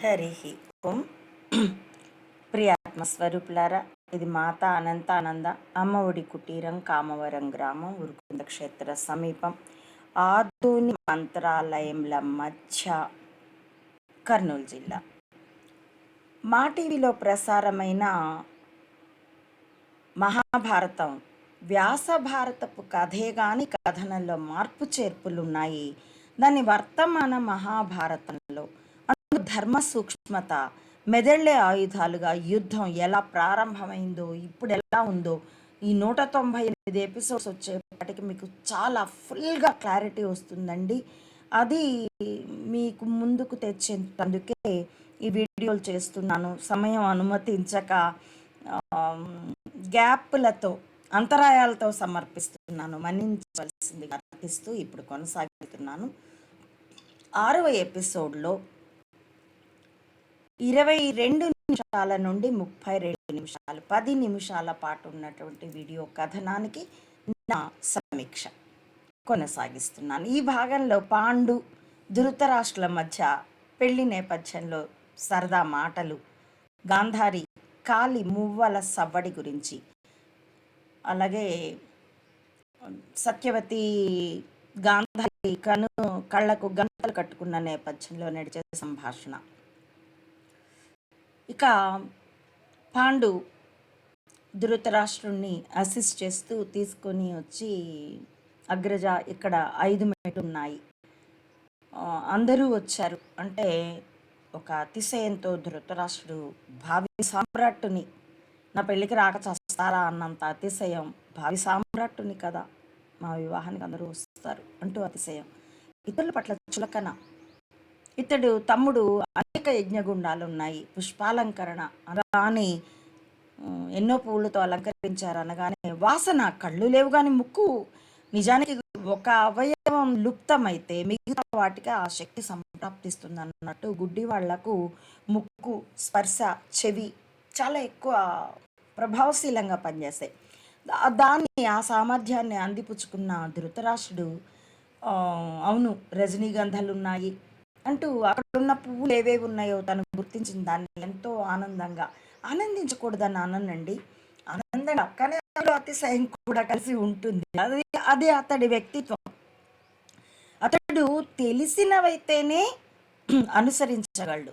హరి ఓం. ప్రియాత్మస్వరూపులారా ఇది మాత అనంతానంద అమ్మఒడి కుటీరం కామవరం గ్రామం ఉరుకుంద క్షేత్ర సమీపం ఆధుని మంత్రాలయంల మధ్య కర్నూలు జిల్లా. మా టీవీలో ప్రసారమైన మహాభారతం వ్యాస భారతపు కథే గాని కథనంలో మార్పు చేర్పులు ఉన్నాయి దాని వర్తమాన మహాభారతం ధర్మ సూక్ష్మత మెదళ్ళే ఆయుధాలుగా యుద్ధం ఎలా ప్రారంభమైందో ఇప్పుడు ఎలా ఉందో ఈ నూట తొంభై ఎనిమిది ఎపిసోడ్స్ వచ్చేప్పటికి మీకు చాలా ఫుల్గా క్లారిటీ వస్తుందండి. అది మీకు ముందుకు తెచ్చేందుకే ఈ వీడియోలు చేస్తున్నాను. సమయం అనుమతించక గ్యాప్లతో అంతరాయాలతో సమర్పిస్తున్నాను. మన్నించవలసింది అర్పిస్తూ ఇప్పుడు కొనసాగుతున్నాను. ఆరవ ఎపిసోడ్లో ఇరవై రెండు నిమిషాల నుండి ముప్పై రెండు నిమిషాలు పది నిమిషాల పాటు ఉన్నటువంటి వీడియో కథనానికి నా సమీక్ష కొనసాగిస్తున్నాను. ఈ భాగంలో పాండు ధృతరాష్ట్రుల మధ్య పెళ్ళి నేపథ్యంలో సరదా మాటలు గాంధారి కాలి మువ్వల సవ్వడి గురించి అలాగే సత్యవతి గాంధారి కను కళ్ళకు గంటలు కట్టుకున్న నేపథ్యంలో నడిచే సంభాషణ. ఇక పాండు ధృతరాష్ట్రుణ్ణి అసిస్ట్ చేస్తూ తీసుకొని వచ్చి అగ్రజ ఇక్కడ ఐదు మెట్లు ఉన్నాయి. అందరూ వచ్చారు. అంటే ఒక అతిశయంతో ధృతరాష్ట్రుడు భావి సామ్రాట్టుని నా పెళ్ళికి రాక చస్తారా అన్నంత అతిశయం. భావి సామ్రాట్టుని కదా మా వివాహానికి అందరూ వస్తారు అంటూ అతిశయం. ఇతరుల పట్ల చులకన ఇతడు తమ్ముడు అనేక యజ్ఞగుండాలు ఉన్నాయి పుష్పాలంకరణ అనగానే ఎన్నో పువ్వులతో అలంకరించారు అనగానే వాసన కళ్ళు లేవు కానీ ముక్కు. నిజానికి ఒక అవయవం లుప్తమైతే మిగతా వాటికి ఆ శక్తి సంప్రాప్తిస్తుంది అన్నట్టు గుడ్డి వాళ్ళకు ముక్కు స్పర్శ చెవి చాలా ఎక్కువ ప్రభావశీలంగా పనిచేస్తాయి. దాన్ని ఆ సామర్థ్యాన్ని అందిపుచ్చుకున్న ధృతరాష్ట్రుడు అవును రజనీగంధాలు ఉన్నాయి అంటూ అక్కడున్న పువ్వులు ఏవేవి ఉన్నాయో తను గుర్తించిన దాన్ని ఎంతో ఆనందంగా ఆనందించకూడదని ఆనందండి ఆనందంగా కానీ అందులో అతిశయం కూడా కలిసి ఉంటుంది. అది అది అతడి వ్యక్తిత్వం. అతడు తెలిసినవైతేనే అనుసరించగలడు.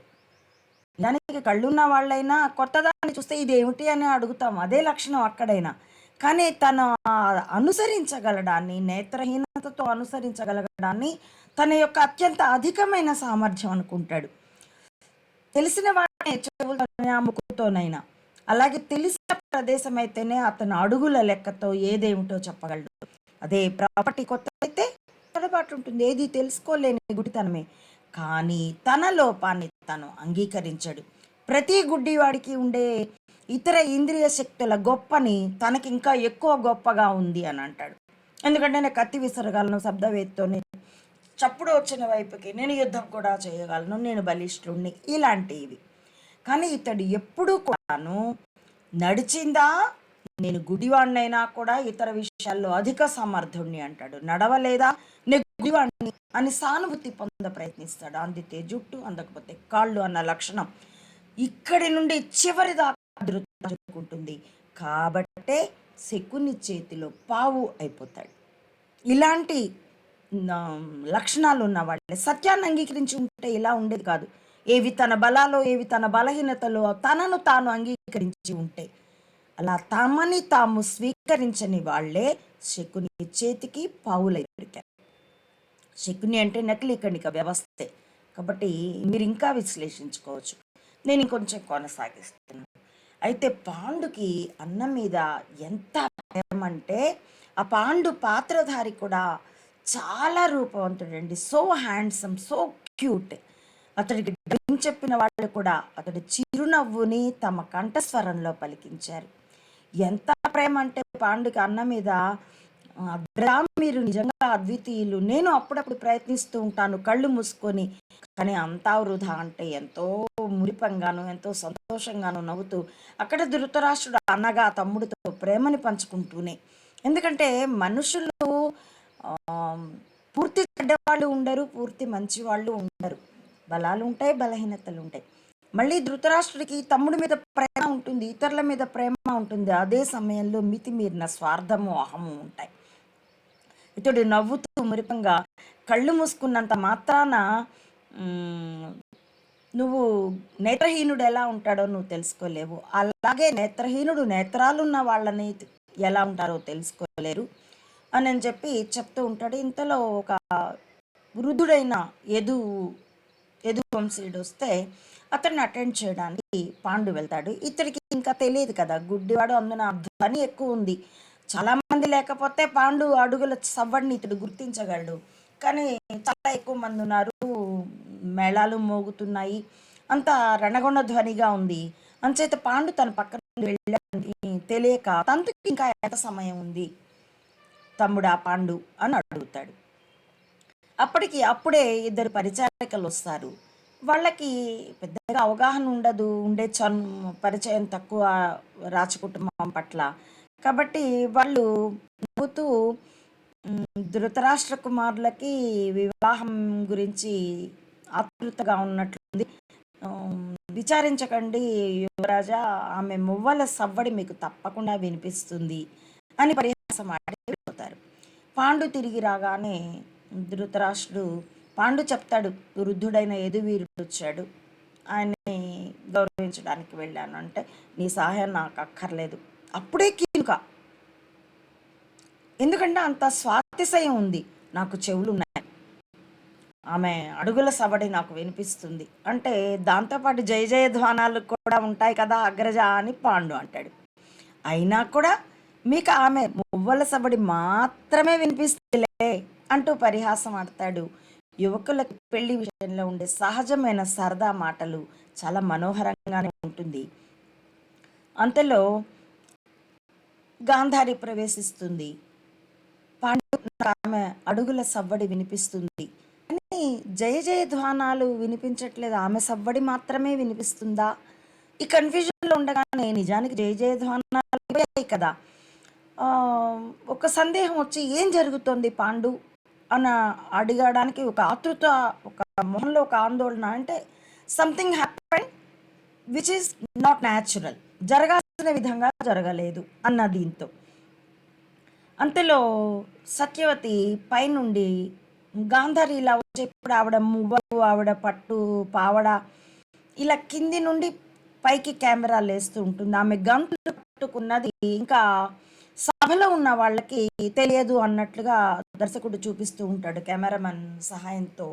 దానికి కళ్ళున్న వాళ్ళైనా కొత్తదాన్ని చూస్తే ఇది ఏమిటి అని అడుగుతాం. అదే లక్షణం అక్కడైనా. కానీ తను అనుసరించగలడాన్ని నేత్రహీనతతో అనుసరించగలగడాన్ని తన యొక్క అత్యంత అధికమైన సామర్థ్యం అనుకుంటాడు. తెలిసిన వాడిని చెవులతోనే అలాగే తెలిసిన ప్రదేశం అయితేనే అతను అడుగుల లెక్కతో ఏదేమిటో చెప్పగలడు. అదే ప్రాపర్టీ కొత్త అయితే తడబాటు ఉంటుంది. ఏది తెలుసుకోలేని గుడితనమే. కానీ తన లోపాన్ని తను అంగీకరించడు. ప్రతి గుడ్డివాడికి ఉండే ఇతర ఇంద్రియ శక్తుల గొప్పని తనకి ఇంకా ఎక్కువ గొప్పగా ఉంది అని అంటాడు. ఎందుకంటే నేను కత్తి విసరగలను శబ్దవేత్తోని చప్పుడు వచ్చిన వైపుకి నేను యుద్ధం కూడా చేయగలను నేను బలిష్ఠుణ్ణి ఇలాంటివి. కానీ ఇతడు ఎప్పుడూ కూడాను నడిచిందా నేను గుడివాణ్ణైనా కూడా ఇతర విషయాల్లో అధిక సమర్థుణ్ణి అంటాడు. నడవలేదా నేను గుడివాణ్ణి అని సానుభూతి పొంద ప్రయత్నిస్తాడు. అందితే జుట్టు అందకపోతే కాళ్ళు అన్న లక్షణం ఇక్కడి నుండి చివరి దాకా ఉంటుంది కాబట్టే శకుని చేతిలో పావు అయిపోతాడు. ఇలాంటి లక్షణాలు ఉన్నవాళ్ళే సత్యాన్ని అంగీకరించి ఉంటే ఇలా ఉండేది కాదు. ఏవి తన బలాలో ఏవి తన బలహీనతలో తనను తాను అంగీకరించి ఉంటే అలా తమని తాము స్వీకరించని వాళ్ళే శకుని చేతికి పావులై దొరికారు శకుని అంటే నకిలీకణిక వ్యవస్థే. కాబట్టి మీరు ఇంకా విశ్లేషించుకోవచ్చు. నేను ఇంకొంచెం కొనసాగిస్తున్నాను అయితే పాండుకి అన్నం మీద ఎంత భయం అంటే ఆ పాండు పాత్రధారి కూడా చాలా రూపవంతుడండి. So handsome so cute. అతడికి చెప్పిన వాళ్ళు కూడా అతడి చిరునవ్వుని తమ కంఠస్వరంలో పలికించారు. ఎంత ప్రేమ అంటే పాండుకి అన్న మీద "అద్రా, మీరు నిజంగా అద్వితీయులు. నేను అప్పుడప్పుడు ప్రయత్నిస్తూ ఉంటాను కళ్ళు మూసుకొని కానీ అంతా వృధా అంటే ఎంతో మురిపంగాను ఎంతో సంతోషంగాను నవ్వుతూ అక్కడ ధృతరాష్ట్రుడు అన్నగా తమ్ముడితో ప్రేమని పంచుకుంటూనే. ఎందుకంటే మనుషులు పూర్తి చెడ్డవాళ్ళు ఉండరు పూర్తి మంచి వాళ్ళు ఉండరు. బలాలు ఉంటాయి బలహీనతలు ఉంటాయి మళ్ళీ ధృతరాష్ట్రుడికి తమ్ముడి మీద ప్రేమ ఉంటుంది ఇతరుల మీద ప్రేమ ఉంటుంది. అదే సమయంలో మితిమీరిన స్వార్థము అహము ఉంటాయి. ఇతడు నవ్వుతూ మురిపంగా కళ్ళు మూసుకున్నంత మాత్రాన నువ్వు నేత్రహీనుడు ఎలా ఉంటాడో నువ్వు తెలుసుకోలేవు. అలాగే నేత్రహీనుడు నేత్రాలున్న వాళ్ళని ఎలా ఉంటారో తెలుసుకోలేరు. అని అని చెప్పి చెప్తూ ఉంటాడు. ఇంతలో ఒక వృద్ధుడైన యదు యదు వంశీయుడు వస్తే అతన్ని అటెండ్ చేయడానికి పాండు వెళ్తాడు. ఇతడికి ఇంకా తెలియదు కదా గుడ్డివాడు అందున ధ్వని ఎక్కువ ఉంది. చాలామంది లేకపోతే పాండు అడుగుల సవ్వడిని ఇతడు గుర్తించగలడు. కానీ చాలా ఎక్కువ మంది ఉన్నారు. మేళాలు మోగుతున్నాయి. అంత రణగొండ ధ్వనిగా ఉంది. అంచేత పాండు తన పక్కన వెళ్ళని తెలియక తంతుకి ఇంకా ఎంత సమయం ఉంది? తమ్ముడా పాండు అని అడుగుతాడు. అప్పటికి అప్పుడే ఇద్దరు పరిచారికలు వస్తారు. వాళ్ళకి పెద్దగా అవగాహన ఉండదు. ఉండే చన్ పరిచయం తక్కువ రాజకుటుంబం పట్ల. కాబట్టి వాళ్ళు నవ్వుతూ ధృతరాష్ట్ర కుమారులకి వివాహం గురించి ఆతృతగా ఉన్నట్లుంది. విచారించకండి యువరాజా ఆమె మువ్వల సవ్వడి మీకు తప్పకుండా వినిపిస్తుంది అని పరిహాసం ఆడిపోతారు పాండు తిరిగి రాగానే ధృతరాష్ట్రుడు పాండు చెప్తాడు వృద్ధుడైన యదువీరుడు వచ్చాడు. ఆయన్ని గౌరవించడానికి వెళ్ళాను. అంటే నీ సహాయం నాకు అక్కర్లేదు. అప్పుడే కీనుక ఎందుకంటే అంత స్వాతిశయం ఉంది. నాకు చెవులు ఉన్నాయి ఆమె అడుగుల సవడి నాకు వినిపిస్తుంది. అంటే దాంతోపాటు జయ ధ్వానాలు కూడా ఉంటాయి కదా అగ్రజ అని పాండు అంటాడు. అయినా కూడా మీకు ఆమె మువ్వల సబడి మాత్రమే వినిపిస్తుందిలే అంటూ పరిహాసం ఆడతాడు. యువకులకు పెళ్ళి విషయంలో ఉండే సహజమైన సరదా మాటలు చాలా మనోహరంగానే ఉంటుంది. అంతలో గాంధారి ప్రవేశిస్తుంది. పాండు ఆమె అడుగుల సవ్వడి వినిపిస్తుంది. కానీ జయ జయ ధ్వానాలు వినిపించట్లేదు ఆమె సవ్వడి మాత్రమే వినిపిస్తుందా? ఈ కన్ఫ్యూజన్లో ఉండగానే నిజానికి జయ జయ ధ్వానాలు కదా. ఒక సందేహం వచ్చి ఏం జరుగుతోంది పాండు? అని అడగడానికి ఒక ఆతృత ఒక మొహంలో ఒక ఆందోళన అంటే something happen which is not natural జరగాల్సిన విధంగా జరగలేదు అన్న దీంతో. అంతలో సత్యవతి పైనుండి గాంధారి ఇలా వచ్చేప్పుడు ఆవిడ మువ్వలు ఆవిడ పట్టు పావడ ఇలా కింది నుండి పైకి కెమెరాలు వేస్తూ ఉంటుంది. ఆమె గంతులు పట్టుకున్నది ఇంకా సభలో ఉన్న వాళ్ళకి తెలియదు అన్నట్లుగా దర్శకుడు చూపిస్తూ ఉంటాడు కెమెరామెన్ సహాయంతో.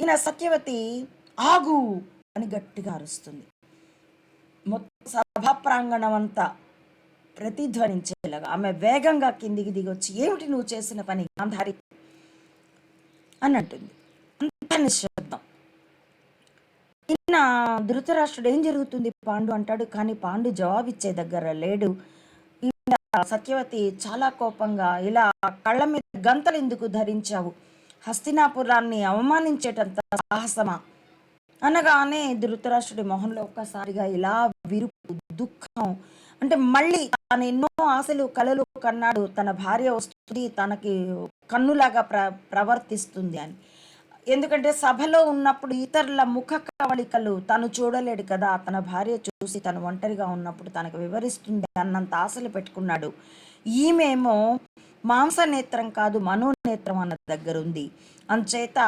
ఈయన సత్యవతి ఆగు అని గట్టిగా అరుస్తుంది. మొత్తం సభా ప్రాంగణం అంతా ప్రతిధ్వనించేలాగా ఆమె వేగంగా కిందికి దిగొచ్చి ఏమిటి నువ్వు చేసిన పని గాంధారి? అని అంటుంది. అంత నిశ్శబ్దం. నిన్న ధృతరాష్ట్రుడు ఏం జరుగుతుంది పాండు? అంటాడు. కానీ పాండు జవాబిచ్చే దగ్గర లేడు. సత్యవతి చాలా కోపంగా ఇలా కళ్ళ మీద గంతలు ఎందుకు ధరించావు? హస్తినాపురాన్ని అవమానించేటంత సాహసమా? అనగానే ధృతరాష్ట్రుడి మొహంలో ఒక్కసారిగా ఇలా విరుపు దుఃఖం అంటే మళ్ళీ తాను ఎన్నో ఆశలు కలలు కన్నాడు తన భార్య వస్తుంది తనకి కన్నులాగా ప్ర ప్రవర్తిస్తుంది అని. ఎందుకంటే సభలో ఉన్నప్పుడు ఇతరుల ముఖ కవళికలు తను చూడలేడు కదా తన భార్య చూసి తను ఒంటరిగా ఉన్నప్పుడు తనకు వివరిస్తుంది అన్నంత ఆశలు పెట్టుకున్నాడు. ఈమెమో మాంసనేత్రం కాదు మనోనేత్రం అన్న దగ్గర ఉంది. అంచేత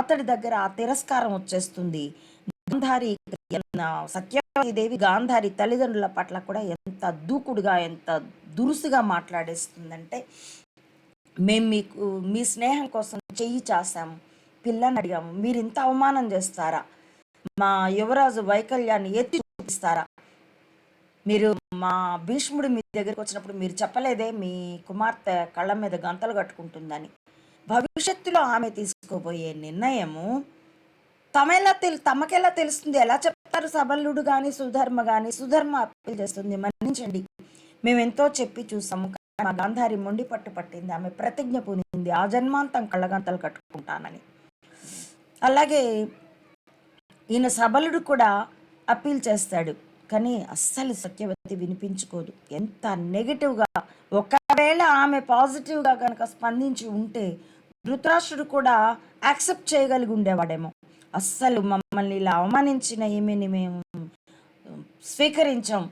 అతడి దగ్గర ఆ తిరస్కారం వచ్చేస్తుంది. గాంధారి సత్య దేవి గాంధారి తల్లిదండ్రుల పట్ల కూడా ఎంత దూకుడుగా ఎంత దురుసుగా మాట్లాడేస్తుందంటే మేము మీకు మీ స్నేహం కోసం చెయ్యి చాసాము పిల్లని అడిగాము. మీరు ఇంత అవమానం చేస్తారా? మా యువరాజు వైకల్యాన్ని ఎత్తి చూపిస్తారా? మీరు మా భీష్ముడు మీ దగ్గరికి వచ్చినప్పుడు మీరు చెప్పలేదే మీ కుమార్తె కళ్ళ మీద గంతలు కట్టుకుంటుందని. భవిష్యత్తులో ఆమె తీసుకోబోయే నిర్ణయము తమెలా తెలు తమకెలా తెలుస్తుంది? ఎలా తరు సబలుడు కానీ సుధర్మ కానీ సుధర్మ అప్పీల్ చేస్తుంది. మన్నించండి. మేమెంతో చెప్పి చూసాము. మా గాంధారి మొండి పట్టు పట్టింది. ఆమె ప్రతిజ్ఞ పొందింది ఆ జన్మాంతం కళ్ళగంతలు కట్టుకుంటానని. అలాగే ఈయన సబలుడు కూడా అప్పీల్ చేస్తాడు. కానీ అస్సలు సత్యవతి వినిపించుకోదు. ఎంత నెగిటివ్గా ఒకవేళ ఆమె పాజిటివ్గా కనుక స్పందించి ఉంటే ధృతరాష్ట్రుడు కూడా యాక్సెప్ట్ చేయగలిగి ఉండేవాడేమో. అస్సలు మమ్మల్ని ఇలా అవమానించిన ఈమెని మేము స్వీకరించాం.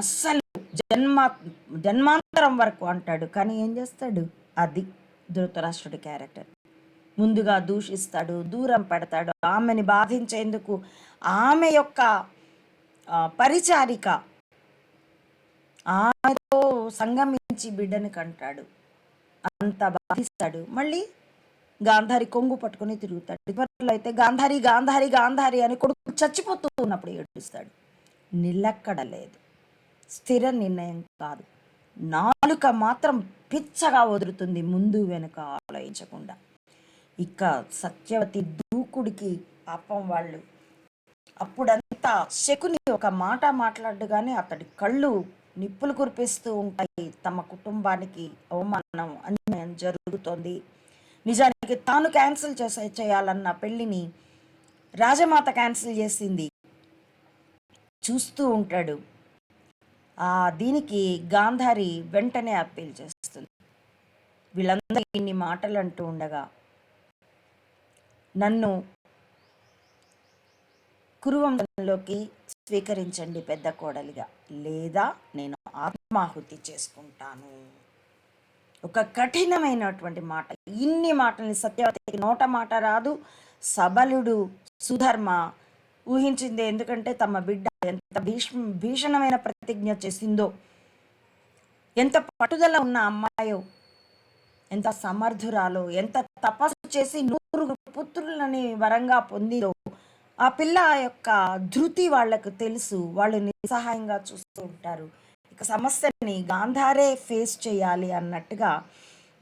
అస్సలు జన్మ జన్మాంతరం వరకు అంటాడు. కానీ ఏం చేస్తాడు? అది ధృతరాష్ట్రుడి క్యారెక్టర్. ముందుగా దూషిస్తాడు దూరం పెడతాడు. ఆమెని బాధించేందుకు ఆమె యొక్క పరిచారిక ఆమెతో సంగమించి బిడ్డని కంటాడు. అంత బాధిస్తాడు. మళ్ళీ గాంధారి కొంగు పట్టుకుని తిరుగుతాడు. ఇదివరలో అయితే గాంధారి గాంధారి గాంధారి అని కొడుకు చచ్చిపోతూ ఉన్నప్పుడు ఏడుస్తాడు నిలక్కడ లేదు స్థిర నిర్ణయం కాదు. నాలుక మాత్రం పిచ్చగా వదులుతుంది ముందు వెనుక ఆలోచించకుండా. ఇక సత్యవతి దూకుడికి పాపం వాళ్ళు. అప్పుడంతా శకుని ఒక మాట మాట్లాడగానే అతడి కళ్ళు నిప్పులు కురిపిస్తూ ఉంటాయి. తమ కుటుంబానికి అవమానం అన్యాయం జరుగుతోంది. నిజానికి తాను క్యాన్సిల్ చేసే చేయాలన్న పెళ్ళిని రాజమాత క్యాన్సిల్ చేసింది. చూస్తూ ఉంటాడు. ఆ దీనికి గాంధారి వెంటనే అప్పీల్ చేస్తుంది. వీళ్ళందరూ ఇన్ని మాటలు అంటూ ఉండగా నన్ను కురువంశంలోకి స్వీకరించండి పెద్ద కోడలిగా. లేదా నేను ఆత్మాహుతి చేసుకుంటాను. ఒక కఠినమైనటువంటి మాట. ఇన్ని మాటల్ని సత్యవతికి నోట మాట రాదు. సబలుడు సుధర్మ ఊహించింది ఎందుకంటే తమ బిడ్డ ఎంత భీష్మ భీషణమైన ప్రతిజ్ఞ చేసిందో. ఎంత పట్టుదల ఉన్న అమ్మాయో ఎంత సమర్థురాలో ఎంత తపస్సు చేసి నూరు పుత్రులని వరంగా పొందిదో ఆ పిల్ల యొక్క ధృతి వాళ్ళకు తెలుసు. వాళ్ళు నిస్సహాయంగా చూస్తూ ఉంటారు. సమస్యని గాంధారే ఫేస్ చేయాలి అన్నట్టుగా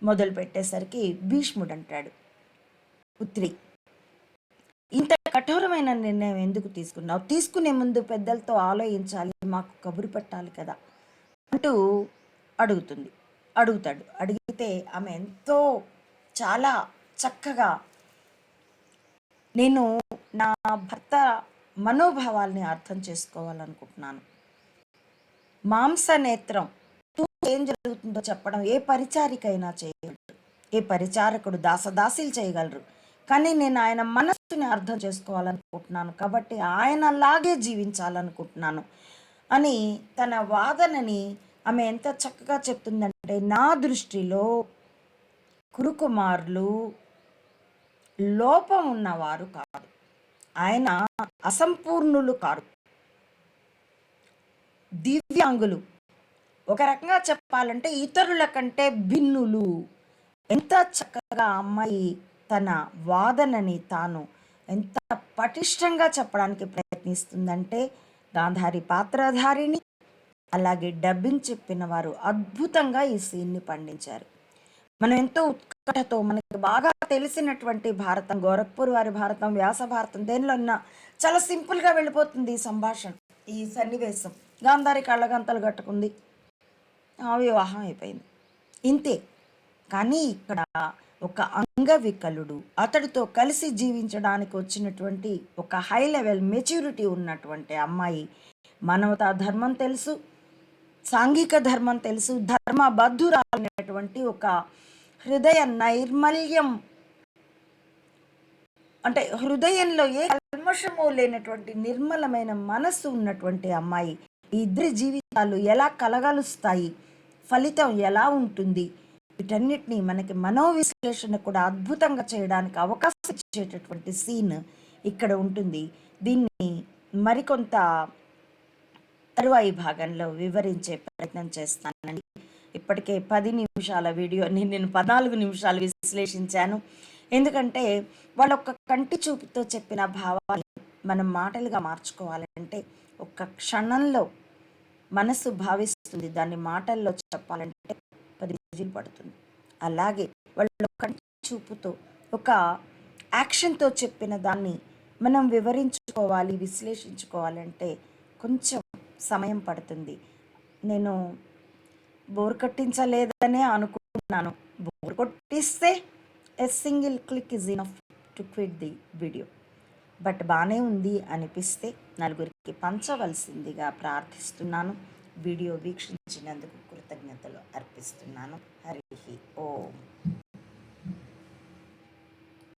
మొదలు పెట్టేసరికి భీష్ముడు అంటాడు. పుత్రి ఇంత కఠోరమైన నిర్ణయం ఎందుకు తీసుకున్నావు? తీసుకునే ముందు పెద్దలతో ఆలోచించాలి మాకు కబురు పెట్టాలి కదా అంటూ అడుగుతుంది. అడుగుతాడు. అడిగితే ఆమె ఎంతో చాలా చక్కగా నేను నా భర్త మనోభావాల్ని అర్థం చేసుకోవాలనుకుంటున్నాను. మాంస నేత్రం ఏం జరుగుతుందో చెప్పడం ఏ పరిచారికైనా చేయగలరు. ఏ పరిచారకుడు దాసదాసీలు చేయగలరు. కానీ నేను ఆయన మనస్సుని అర్థం చేసుకోవాలనుకుంటున్నాను. కాబట్టి ఆయనలాగే జీవించాలనుకుంటున్నాను అని తన వాదనని ఆమె ఎంత చక్కగా చెప్తుందంటే నా దృష్టిలో కురుకుమారులు లోపం ఉన్నవారు కాదు. ఆయన అసంపూర్ణులు కారు. దివ్యాంగులు. ఒక రకంగా చెప్పాలంటే ఇతరుల కంటే భిన్నులు. ఎంత చక్కగా అమ్మాయి తన వాదనని తాను ఎంత పటిష్టంగా చెప్పడానికి ప్రయత్నిస్తుందంటే గాంధారి పాత్రధారిని అలాగే డబ్బింగ్ చెప్పిన వారు అద్భుతంగా ఈ సీన్ని పండించారు. మనం ఎంతో ఉత్కటతో మనకి బాగా తెలిసినటువంటి భారతం గోరఖ్పూర్ వారి భారతం వ్యాస భారతం దేనిలో ఉన్నా చాలా సింపుల్గా వెళ్ళిపోతుంది ఈ సంభాషణ ఈ సన్నివేశం. గాంధారి కళ్ళగంతలు కట్టుకుంది. వివాహం అయిపోయింది. ఇంతే. కానీ ఇక్కడ ఒక అంగవికలుడు అతడితో కలిసి జీవించడానికి వచ్చినటువంటి ఒక హై లెవెల్ మెచ్యూరిటీ ఉన్నటువంటి అమ్మాయి మానవతా ధర్మం తెలుసు సాంఘిక ధర్మం తెలుసు ధర్మబద్ధురాలైనటువంటి ఒక హృదయ నైర్మల్యం. అంటే హృదయంలో ఏ కల్మషము లేనటువంటి నిర్మలమైన మనస్సు ఉన్నటువంటి అమ్మాయి ఇద్దరి జీవితాలు ఎలా కలగలుస్తాయి? ఫలితం ఎలా ఉంటుంది? వీటన్నిటిని మనకి మనోవిశ్లేషణ కూడా అద్భుతంగా చేయడానికి అవకాశం ఇచ్చేటటువంటి సీన్ ఇక్కడ ఉంటుంది. దీన్ని మరికొంత తరువాయి భాగంలో వివరించే ప్రయత్నం చేస్తానండి. ఇప్పటికే పది నిమిషాల వీడియోని నేను పద్నాలుగు నిమిషాలు విశ్లేషించాను. ఎందుకంటే వాళ్ళొక్క కంటి చూపుతో చెప్పిన భావాన్ని మనం మాటలుగా మార్చుకోవాలంటే ఒక్క క్షణంలో మనసు భావిస్తుంది. దాన్ని మాటల్లో చెప్పాలంటే పది రోజులు పడుతుంది. అలాగే వాళ్ళు కంటి చూపుతో ఒక యాక్షన్తో చెప్పిన దాన్ని మనం వివరించుకోవాలి విశ్లేషించుకోవాలంటే కొంచెం సమయం పడుతుంది. నేను బోర్ కట్టించలేదనే అనుకుంటున్నాను. Bore కొట్టిస్తే a single click is enough to quit the video but బాగానే ఉంది అనిపిస్తే నలుగురికి పంచవలసిందిగా ప్రార్థిస్తున్నాను. వీడియో వీక్షించినందుకు కృతజ్ఞతలు అర్పిస్తున్నాను. హరి ఓం.